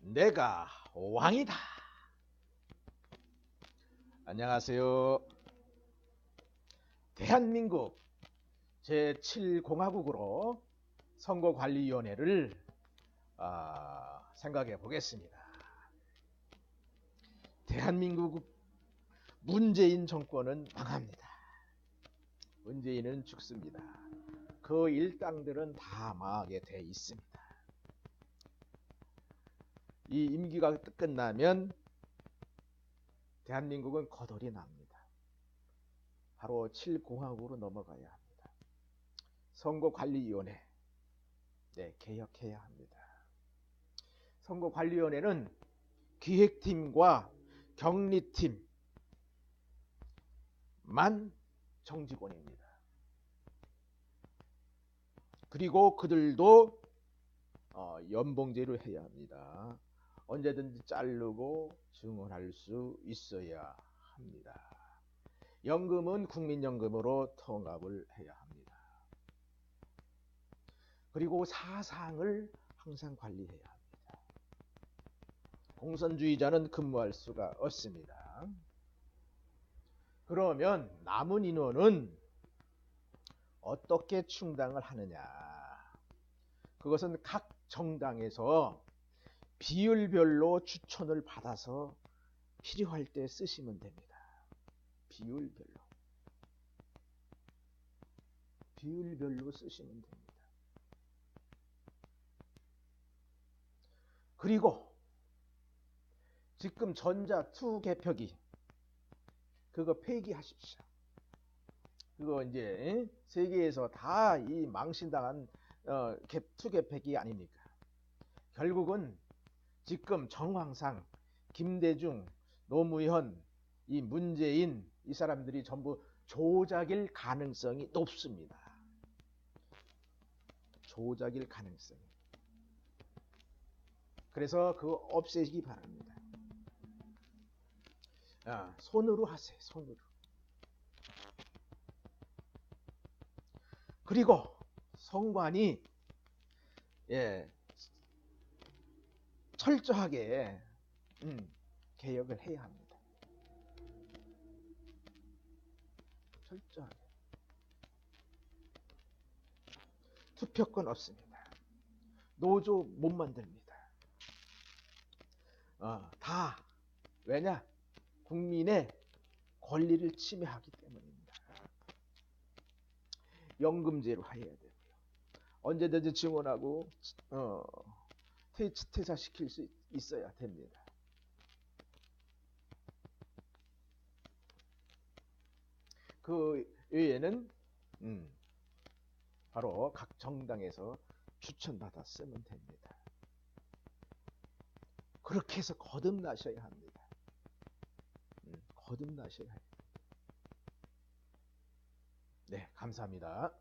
내가 왕이다. 안녕하세요. 대한민국 제7공화국으로 선거관리위원회를 아, 생각해 보겠습니다. 대한민국 문재인 정권은 망합니다. 문재인은 죽습니다. 그 일당들은 다 망하게 돼 있습니다. 이 임기가 끝나면 대한민국은 거덜이 납니다. 바로 7공화국으로 넘어가야 합니다. 선거관리위원회 네, 개혁해야 합니다. 선거관리위원회는 기획팀과 격리팀만 정직원입니다. 그리고 그들도 어, 연봉제로 해야 합니다. 언제든지 자르고 증언할 수 있어야 합니다. 연금은 국민연금으로 통합을 해야 합니다. 그리고 사상을 항상 관리해야 합니다. 공산주의자는 근무할 수가 없습니다. 그러면 남은 인원은 어떻게 충당을 하느냐? 그것은 각 정당에서 비율별로 추천을 받아서 필요할 때 쓰시면 됩니다. 비율별로. 비율별로 쓰시면 됩니다. 그리고 지금 전자 투 개표기 그거 폐기하십시오. 그거 이제 세계에서 다 이 망신당한 어, 투 개표기 아닙니까? 결국은 지금 정황상 김대중, 노무현, 이 문재인 이 사람들이 전부 조작일 가능성이 높습니다. 조작일 가능성이. 그래서 그거 없애기 바랍니다. 아, 손으로 하세요. 손으로. 그리고 성관이 예, 철저하게 음, 개혁을 해야 합니다. 철저하게. 투표권 없습니다. 노조 못 만듭니다. 어, 다 왜냐? 국민의 권리를 침해하기 때문입니다. 연금제로 해야 되고요. 언제든지 증언하고 어, 퇴사시킬 수 있어야 됩니다. 그 외에는 음, 바로 각 정당에서 추천받아 쓰면 됩니다. 그렇게 해서 거듭나셔야 합니다. 음, 거듭나셔야 합니다. 네, 감사합니다.